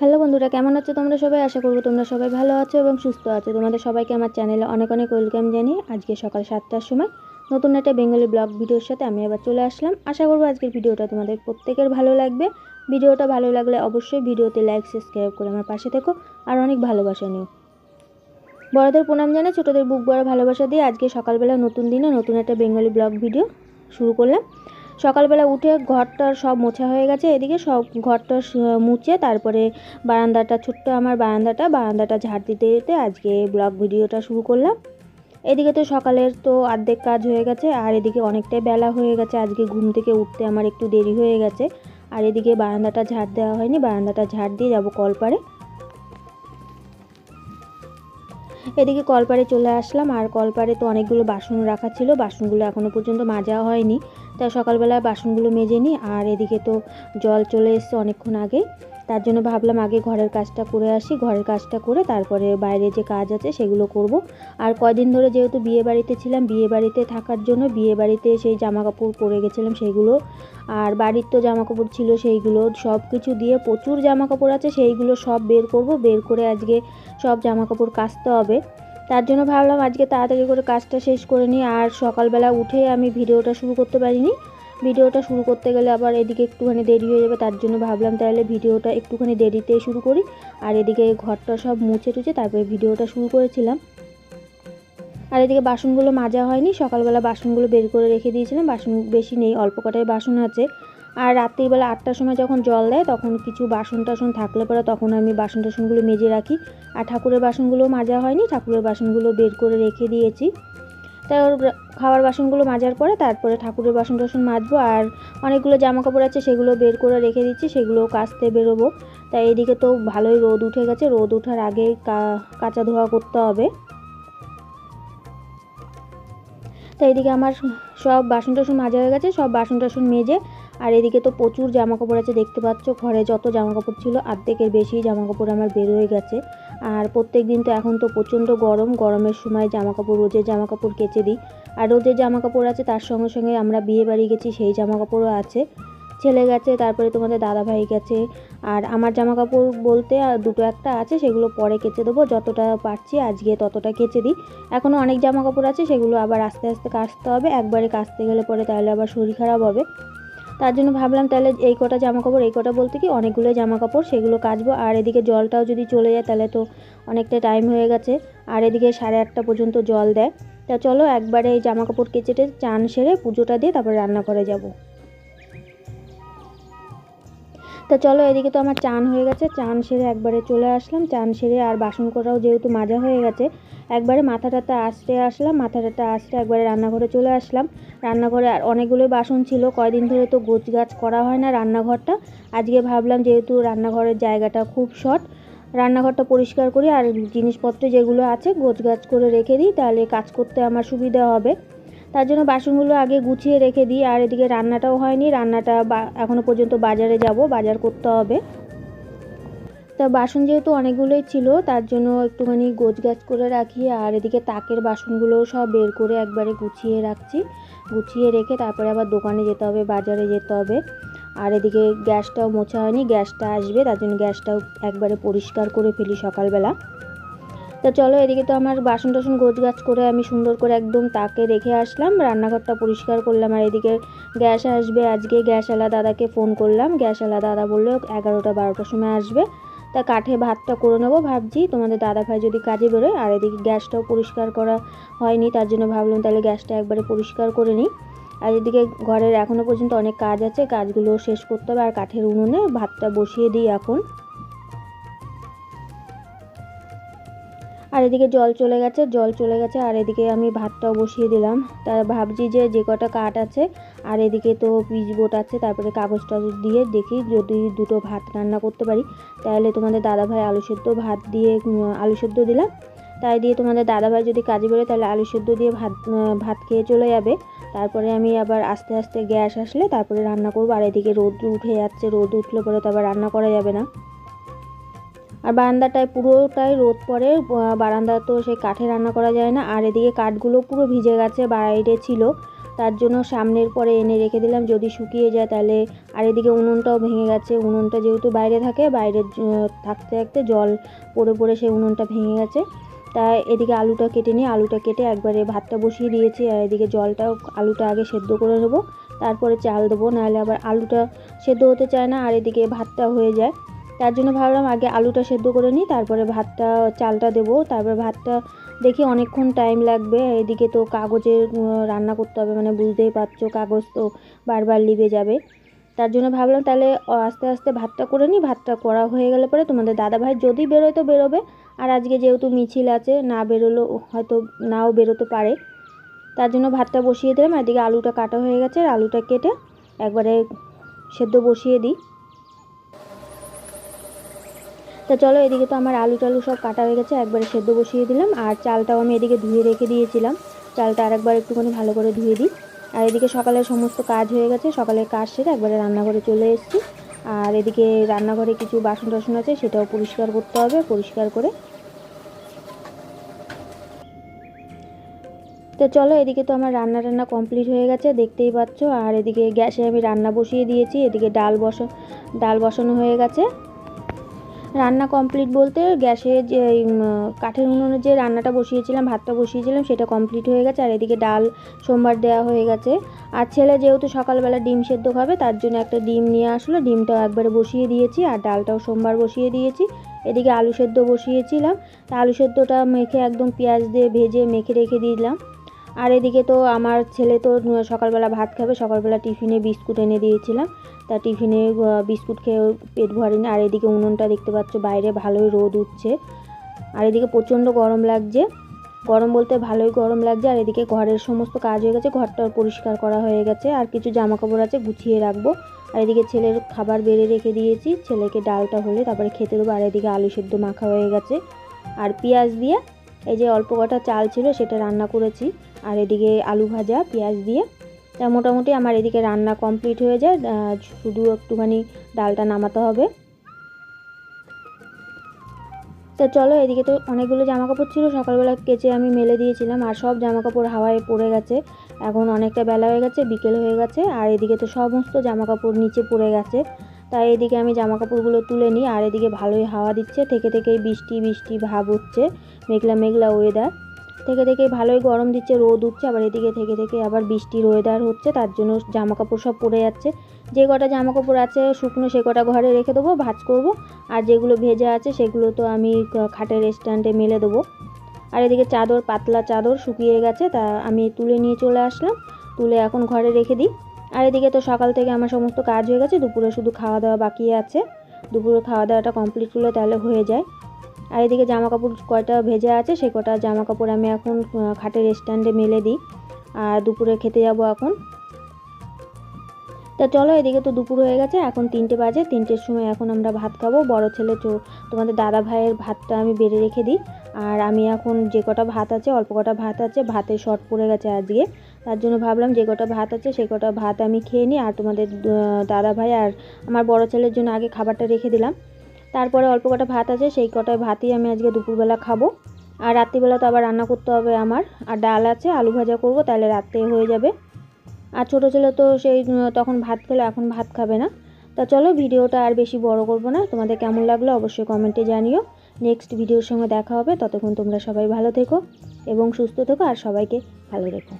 Hello বন্ধুরা, কেমন আছো তোমরা সবাই? আশা করব তোমরা সবাই ভালো আছো এবং সুস্থ আছো। তোমাদের সবাইকে আমার চ্যানেলে অনেক অনেক ওয়েলকাম জানিয়ে আজকে সকাল সাতটার সময় নতুন একটা বেঙ্গলি ব্লগ ভিডিওর সাথে আমি আবার চলে আসলাম। আশা করব আজকের ভিডিওটা তোমাদের প্রত্যেকের ভালো লাগবে। ভিডিওটা ভালো লাগলে অবশ্যই ভিডিওতে লাইক, সাবস্ক্রাইব করে আমার পাশে থেকো আর অনেক ভালোবাসা নিও। বড়দের প্রণাম জানাই ছোটোদের বুক বড় ভালোবাসা দিয়ে আজকে সকালবেলা নতুন দিনে নতুন একটা বেঙ্গলি ব্লগ ভিডিও শুরু করলাম। সকালবেলা উঠে ঘরটার সব মোছা হয়ে গেছে, এদিকে সব ঘরটা মুছে তারপরে বারান্দাটা, ছোট্ট আমার বারান্দাটা বারান্দাটা ঝাড় দিতে দিতে আজকে ব্লগ ভিডিওটা শুরু করলাম। এদিকে তো সকালের তো অর্ধেক কাজ হয়ে গেছে, আর এদিকে অনেকটাই বেলা হয়ে গেছে, আজকে ঘুম থেকে উঠতে আমার একটু দেরি হয়ে গেছে। আর এদিকে বারান্দাটা ঝাড় দেওয়া হয়নি, বারান্দাটা ঝাড় দিয়ে যাব কলপারে এদিকে কলপারে চলে আসলাম, আর কলপারে তো অনেকগুলো বাসন রাখা ছিল, বাসনগুলো এখনও পর্যন্ত মাজা হয়নি। তাই সকালবেলায় বাসনগুলো মেজে নিই, আর এদিকে তো জল চলে এসছে অনেকক্ষণ আগে। তার জন্য ভাবলাম আগে ঘরের কাজটা করে আসি, ঘরের কাজটা করে তারপরে বাইরে যে কাজ আছে সেগুলো করব। আর কয়দিন ধরে যেহেতু বিয়ে বাড়িতে ছিলাম, বিয়ে বাড়িতে থাকার জন্য বিয়ে বাড়িতে সেই জামা কাপড় পরে গেছিলাম সেগুলো। আর বাড়ির তো জামা কাপড় ছিল সেইগুলো সব কিছু দিয়ে প্রচুর জামা কাপড় আছে, সেইগুলো সব বের করব। বের করে আজকে সব জামা কাপড় কাচতে হবে। তার জন্য ভাবলাম আজকে তাড়াতাড়ি করে কাজটা শেষ করে নিই, আর সকালবেলা উঠে আমি ভিডিওটা শুরু করতে পারিনি। ভিডিওটা শুরু করতে গেলে আবার এদিকে একটুখানি দেরি হয়ে যাবে, তার জন্য ভাবলাম তাহলে ভিডিওটা একটুখানি দেরিতে শুরু করি। আর এদিকে ঘরটা সব মুছে টুছে তারপরে ভিডিওটা শুরু করেছিলাম। আর এদিকে বাসনগুলো মাজা হয়নি, সকালবেলা বাসনগুলো বের করে রেখে দিয়েছিলাম। বাসন বেশি নেই, অল্প কটাই বাসন আছে। আর রাত্রিবেলা আটটার সময় যখন জল দেয়, তখন কিছু বাসন টাসন থাকলে পরে তখন আমি বাসন টাসনগুলো মেজে রাখি। আর ঠাকুরের বাসনগুলো মাজা হয়নি, ঠাকুরের বাসনগুলো বের করে রেখে দিয়েছি। তাই ওর খাওয়ার বাসনগুলো মাজার পরে, তারপরে ঠাকুরের বাসন টাসন মাজবো। আর অনেকগুলো জামা কাপড় আছে, সেগুলো বের করে রেখে দিচ্ছি সেগুলো কাচতে বেরোবো। তাই এদিকে তো ভালোই রোদ উঠে গেছে, রোদ ওঠার আগে কাঁচা ধোয়া করতে হবে। তাই এদিকে আমার সব বাসন টাসন মাজা হয়ে গেছে, সব বাসন টাসন মেজে আর এদিকে তো প্রচুর জামা কাপড় আছে, দেখতে পাচ্ছ ঘরে যত জামা কাপড় ছিল অর্ধেকের বেশি জামা কাপড় আমার বের হয়ে গেছে। আর প্রত্যেক দিন তো এখন তো প্রচণ্ড গরম, গরমের সময় জামা কাপড় রোজের জামা কাপড় কেচে দিই। আর রোজের জামা কাপড় আছে, তার সঙ্গে সঙ্গে আমরা বিয়ে বাড়ি গেছি, সেই জামা কাপড়ও আছে। ছেলে গেছে, তারপরে তোমাদের দাদা ভাই গেছে। আর আমার জামা কাপড় বলতে দুটো একটা আছে, সেগুলো পরে কেচে দেবো, যতটা পারছি আজকে ততটা কেচে দিই। এখনও অনেক জামা কাপড় আছে, সেগুলো আবার আস্তে আস্তে কাচতে হবে, একবারে কাচতে গেলে পরে তাহলে আবার শরীর খারাপ হবে। তার জন্য ভাবলাম তাহলে এই কটা জামা কাপড় এই কটা বলতে কি অনেকগুলো জামা কাপড় সেগুলো কাচবো। আর এদিকে জলটাও যদি চলে যায় তাহলে তো অনেকটা টাইম হয়ে গেছে। আর এদিকে সাড়ে আটটা পর্যন্ত জল দেয়। তা চলো একবারে এই জামা কাপড় কেচেটে চান সেরে পুজোটা দিয়ে তারপর রান্না করে যাব। তা চলো এদিকে তো আমার চান হয়ে গেছে। চান সেরে একবারে চলে আসলাম। চান সেরে আর বাসন করাও যেহেতু মাজা হয়ে গেছে, একবারে মাথা টাথা আসতে আসলাম, মাথা টাথা আসতে একবারে রান্নাঘরে চলে আসলাম। রান্নাঘরে আর অনেকগুলো বাসন ছিল, কয়দিন ধরে তো গোছ গাছ করা হয় না রান্নাঘরটা। আজকে ভাবলাম যেহেতু রান্নাঘরের জায়গাটা খুব শর্ট, রান্নাঘরটা পরিষ্কার করি আর জিনিসপত্র যেগুলো আছে গোছ গাছ করে রেখে দিই, তাহলে কাজ করতে আমার সুবিধা হবে। তার জন্য বাসনগুলো আগে গুছিয়ে রেখে দিই, আর এদিকে রান্নাটাও হয়নি। রান্নাটা এখনও পর্যন্ত বাজারে যাব, বাজার করতে হবে। তা বাসন যেহেতু অনেকগুলোই ছিল, তার জন্য একটুখানি গোছ গাছ করে রাখি, আর এদিকে তাকের বাসনগুলোও সব বের করে একবারে গুছিয়ে রাখছি। গুছিয়ে রেখে তারপরে আবার দোকানে যেতে হবে, বাজারে যেতে হবে। আর এদিকে গ্যাসটাও মোছা হয়নি, গ্যাসটা আসবে, তার জন্য গ্যাসটাও একবারে পরিষ্কার করে ফেলি সকালবেলা। তা চলো এদিকে তো আমার বাসন টাসন গোছ গাছ করে আমি সুন্দর করে একদম তাকে রেখে আসলাম। রান্নাঘরটা পরিষ্কার করলাম আর এদিকে গ্যাস আসবে। আজকে গ্যাসওয়ালা দাদাকে ফোন করলাম। গ্যাসওয়ালা দাদা বলল এগারোটা, বারোটার সময় আসবে। তা কাঠে ভাতটা করে নেব ভাবছি। তোমাদের দাদা ভাই যদি কাজে বেরোয়, আর এদিকে গ্যাসটাও পরিষ্কার করা হয়নি, তার জন্য ভাবলাম তাহলে গ্যাসটা একবারে পরিষ্কার করে নিই। আর এদিকে ঘরের এখনও পর্যন্ত অনেক কাজ আছে, কাজগুলো শেষ করতে হবে। আর কাঠের উনুনে ভাতটা বসিয়ে দিই এখন। আর এদিকে জল চলে গেছে, জল চলে গেছে, আর এদিকে আমি ভাতটাও বসিয়ে দিলাম। তা ভাবছি যে যে কটা কাঠ আছে, আর এদিকে তো পিচ বোট আছে, তারপরে কাগজ টাগজ দিয়ে দেখি যদি দুটো ভাত রান্না করতে পারি। তাহলে তোমাদের দাদাভাই আলু সেদ্ধ ভাত দিয়ে আলু সেদ্ধ দিলাম। তাই দিয়ে তোমাদের দাদাভাই যদি কাজে বেরোয়, তাহলে আলু সেদ্ধ দিয়ে ভাত ভাত খেয়ে চলে যাবে। তারপরে আমি আবার আস্তে আস্তে গ্যাস আসলে তারপরে রান্না করব। আর এদিকে রোদ উঠে যাচ্ছে, রোদ উঠলে পরে তো আবার রান্না করা যাবে না। আর বারান্দাটায় পুরোটাই রোদ পড়ে বারান্দা তো সেই কাঠে রান্না করা যায় না। আর এদিকে কাঠগুলো পুরো ভিজে গেছে, বাইরে ছিল। তার জন্য সামনের পরে এনে রেখে দিলাম। যদি শুকিয়ে যায় তাহলে আর এদিকে উনুনটাও ভেঙে গেছে। উনুনটা যেহেতু বাইরে থাকে, বাইরে থাকতে থাকতে জল পড়ে পড়ে সেই উনুনটা ভেঙে গেছে। তাই এদিকে আলুটা কেটে নিয়ে, আলুটা কেটে একবারে ভাতটা বসিয়ে দিয়েছি। আর এদিকে জলটাও আলুটা আগে সেদ্ধ করে নেব। তারপরে চাল দেবো। নাহলে আবার আলুটা সেদ্ধ হতে চায় না, আর এদিকে ভাতটা হয়ে যায়। তার জন্য ভাবলাম আগে আলুটা সেদ্ধ করে নিই, তারপরে ভাতটা, চালটা দেবো। তারপরে ভাতটা দেখি অনেকক্ষণ টাইম লাগবে। এদিকে তো কাগজে রান্না করতে হবে মানে বুঝতেই পারছ, কাগজ তো বারবার লিবে যাবে। তার জন্য ভাবলাম তাহলে আস্তে আস্তে ভাতটা করে নিই। ভাতটা করা হয়ে গেলে পরে তোমাদের দাদাভাই যদি বেরোয় তো বেরোবে। আর আজকে যেহেতু মিছিল আছে, না বেরোলো হয়তো নাও বেরোতে পারে। তার জন্য ভাতটা বসিয়ে দিলাম। এদিকে আলুটা কাটা হয়ে গেছে। আর আলুটা কেটে একবারে সেদ্ধ বসিয়ে দিই। তা চলো এদিকে তো আমার আলু টালু সব কাটা হয়ে গেছে, একবারে সেদ্ধ বসিয়ে দিলাম, আর চালটাও আমি এদিকে ধুয়ে রেখে দিয়েছিলাম। চালটা আরেকবার একটুখানি ভালো করে ধুয়ে দিই। আর এদিকে সকালে সমস্ত কাজ হয়ে গেছে, সকালে কাজ সেরে একবারে রান্নাঘরে চলে এসেছি। আর এদিকে রান্নাঘরে কিছু বাসন টাসন আছে, সেটাও পরিষ্কার করতে হবে, পরিষ্কার করে। তো চলো এদিকে তো আমার রান্না টান্না কমপ্লিট হয়ে গেছে, দেখতেই পাচ্ছ। আর এদিকে গ্যাসে আমি রান্না বসিয়ে দিয়েছি, এদিকে ডাল বসা, ডাল বসানো হয়ে গেছে। রান্না কমপ্লিট বলতে গ্যাসে যে কাঠের উনুনে যে রান্নাটা বসিয়েছিলাম, ভাতটা বসিয়েছিলাম, সেটা কমপ্লিট হয়ে গেছে। আর এদিকে ডাল, সোমবার দেওয়া হয়ে গেছে। আর ছেলে যেহেতু সকালবেলা ডিম সেদ্ধ খাবে, তার জন্য একটা ডিম নিয়ে আসলো। ডিমটাও একবারে বসিয়ে দিয়েছি, আর ডালটাও সোমবার বসিয়ে দিয়েছি। এদিকে আলু সেদ্ধ বসিয়েছিলাম। তা আলু সেদ্ধটা মেখে একদম পেঁয়াজ দিয়ে ভেজে মেখে রেখে দিলাম। আর এদিকে তো আমার ছেলে তো সকালবেলা ভাত খাবে, সকালবেলা টিফিনে বিস্কুট এনে দিয়েছিলাম। তা টিফিনে বিস্কুট খেয়ে পেট ভরেনি। আর এদিকে উনুনটা দেখতে পাচ্ছ, বাইরে ভালোই রোদ উঠছে। আর এদিকে প্রচণ্ড গরম লাগছে। গরম বলতে ভালোই গরম লাগছে। আর এদিকে ঘরের সমস্ত কাজ হয়ে গেছে ঘরটা পরিষ্কার করা হয়ে গেছে। আর কিছু জামা কাপড় আছে, গুছিয়ে রাখব। আর এদিকে ছেলের খাবার বেড়ে রেখে দিয়েছি। ছেলেকে ডালটা হলে তারপরে খেতে দেবো। আর এদিকে আলু সেদ্ধ মাখা হয়ে গেছে। আর পেঁয়াজ দিয়ে এই যে অল্প কটা চাল ছিল, সেটা রান্না করেছি। আর এদিকে আলু ভাজা, পেঁয়াজ দিয়ে। তা মোটামুটি আমার এদিকে রান্না কমপ্লিট হয়ে যায়। শুধু একটুখানি ডালটা নামাতে হবে। তা চলো, এদিকে তো অনেকগুলো জামা কাপড় ছিল। সকালবেলা কেচে আমি মেলে দিয়েছিলাম। আর সব জামা কাপড় হাওয়ায় পড়ে গেছে। এখন অনেকটা বেলা হয়ে গেছে, বিকেল হয়ে গেছে। আর এদিকে তো সমস্ত জামা কাপড় নিচে পড়ে গেছে। তাই এদিকে আমি জামা কাপড়গুলো তুলে নিই, আর এদিকে ভালোই হাওয়া দিচ্ছে। থেকে থেকেই বৃষ্টি বৃষ্টি ভাব হচ্ছে, মেঘলা মেঘলা ওয়েদার থেকে থেকে ভালোই গরম দিচ্ছে, রোদ উঠছে, আবার এদিকে থেকে থেকে আবার বৃষ্টির ওয়েদার হচ্ছে, তার জন্য জামা কাপড় সব পড়ে যাচ্ছে। যে কটা জামা কাপড় আছে শুকনো, সে কটা ঘরে রেখে দেবো, ভাজ করব, আর যেগুলো ভেজা আছে সেগুলো তো আমি খাটের স্ট্যান্ডে মেলে দেবো। আর এদিকে চাদর, পাতলা চাদর শুকিয়ে গেছে, তা আমি তুলে নিয়ে চলে আসলাম, তুলে এখন ঘরে রেখে দিই। আর এদিকে তো সকাল থেকে আমার সমস্ত কাজ হয়ে গেছে, দুপুরে শুধু খাওয়া দাওয়া বাকি আছে। দুপুরে খাওয়া দাওয়াটা কমপ্লিট করলে তাহলে হয়ে যায়। আর এদিকে জামা কাপড় কয়টা ভেজা আছে, সে কটা জামা কাপড় আমি এখন খাটের স্ট্যান্ডে মেলে দিই। আর দুপুরে খেতে যাব এখন। তা চলো, এদিকে তো দুপুর হয়ে গেছে, এখন তিনটে বাজে। তিনটের সময় এখন আমরা ভাত খাব। বড় ছেলে তোমাদের দাদা ভাইয়ের ভাতটা আমি বেড়ে রেখে দিই। আর আমি এখন যে কটা ভাত আছে, অল্প কটা ভাত আছে, ভাতে শর্ট পড়ে গেছে আজকে। তার জন্য ভাবলাম যে কটা ভাত আছে সেই কটা ভাত আমি খেয়ে নিই। আর তোমাদের দাদা ভাই আর আমার বড় ছেলের জন্য আগে খাবারটা রেখে দিলাম। তারপরে অল্প কটা ভাত আছে, সেই কটায় ভাতই আমি আজকে দুপুরবেলা খাব। আর রাত্রিবেলা তো আবার রান্না করতে হবে আমার। আর ডাল আছে, আলু ভাজা করব, তাহলে রাত্রে হয়ে যাবে। আর ছোটো ছেলে তো সেই তখন ভাত খেলে, এখন ভাত খাবে না। তা চলো, ভিডিওটা আর বেশি বড় করব না। তোমাদের কেমন লাগল অবশ্যই কমেন্টে জানিও। নেক্সট ভিডিওর সঙ্গে দেখা হবে। ততক্ষণ তোমরা সবাই ভালো থেকো এবং সুস্থ থেকো আর সবাইকে ভালো রেখো।